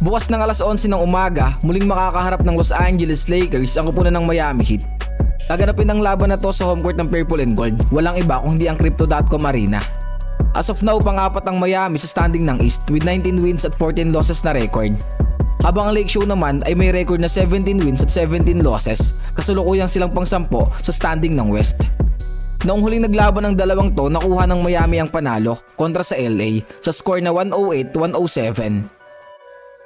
Bukas ng alas 11 ng umaga, muling makakaharap ng Los Angeles Lakers ang kupunan ng Miami Heat. Gaganapin ang laban na to sa home court ng Purple and Gold. Walang iba kung hindi ang Crypto.com Arena. As of now, pangapat ang Miami sa standing ng East with 19 wins at 14 losses na record. Habang ang Lake Show naman ay may record na 17 wins at 17 losses, kasulukuyang silang pangsampo sa standing ng West. Noong huling naglaban ng dalawang to, nakuha ng Miami ang panalo kontra sa LA sa score na 108-107.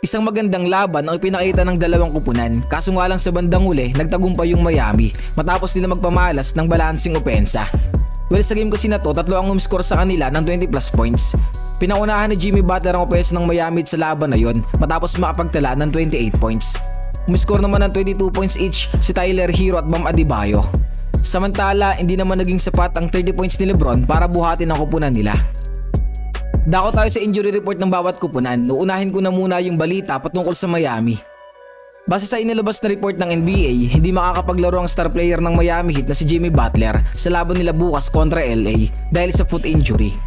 Isang magandang laban ang ipinakita ng dalawang kupunan kaso nga lang sa bandang huli nagtagumpay yung Miami matapos nila magpamalas ng balancing opensa. Well sa game kasi na to tatlo ang umscore sa kanila ng 20 plus points. Pinaunahan ni Jimmy Butler ang opensa ng Miami sa laban na yon matapos makapagtala ng 28 points. Umscore naman ng 22 points each si Tyler Hero at Bam Adebayo. Samantala, hindi naman naging sapat ang 30 points ni Lebron para buhatin ang kupunan nila. Dako tayo sa injury report ng bawat kupunan. Uunahin ko na muna yung balita patungkol sa Miami. Base sa inilabas na report ng NBA, hindi makakapaglaro ang star player ng Miami Heat na si Jimmy Butler sa laban nila bukas kontra LA dahil sa foot injury.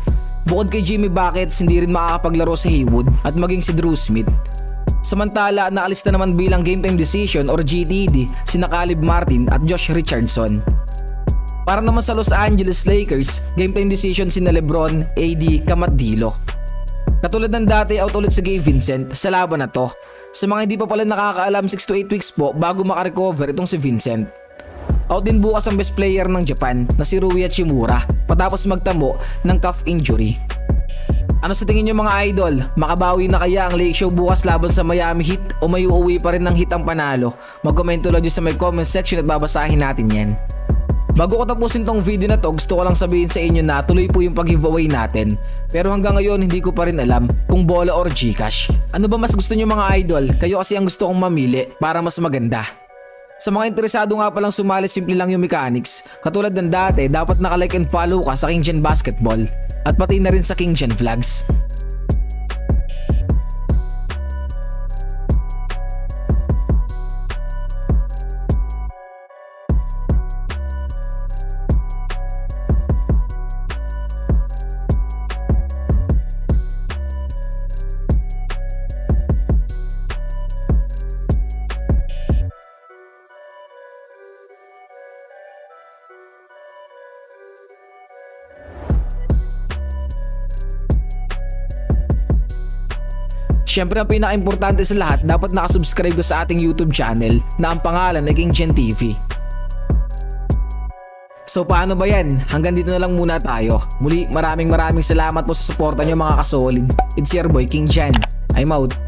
Bukod kay Jimmy Buckets, hindi rin makakapaglaro si Haywood at maging si Drew Smith. Samantala, naalis na naman bilang game time decision or GTD si Caleb Martin at Josh Richardson. Para naman sa Los Angeles Lakers, game time decision si Lebron, AD, Kamat Dilo. Katulad ng dati, out ulit si Gabe Vincent sa laban na to. Sa mga hindi pa pala nakakaalam, 6 to 8 weeks po bago makarecover itong si Vincent. Out din bukas ang best player ng Japan na si Rui Hachimura patapos magtamo ng calf injury. Ano sa tingin nyo mga idol? Makabawi na kaya ang Lake Show bukas laban sa Miami Heat o may uuwi pa rin ng Heat ang panalo? Magkomento lang dyan sa may comment section at babasahin natin yan. Bago ko tapusin tong video na to, gusto ko lang sabihin sa inyo na tuloy po yung pag-giveaway natin. Pero hanggang ngayon hindi ko pa rin alam kung bola or Gcash. Ano ba mas gusto nyo mga idol? Kayo kasi ang gusto kong mamili para mas maganda. Sa mga interesado nga palang sumali, simple lang yung mechanics. Katulad ng dati, dapat nakalike and follow ka sa King Gen Basketball. At pati na rin sa King Gen Vlogs. Siyempre ang pinaka-importante sa lahat, dapat nakasubscribe ka sa ating YouTube channel na ang pangalan ay King Gen TV. So paano ba yan? Hanggang dito na lang muna tayo. Muli maraming maraming salamat po sa suporta nyo mga kasolid. It's your boy King Jan. I'm out.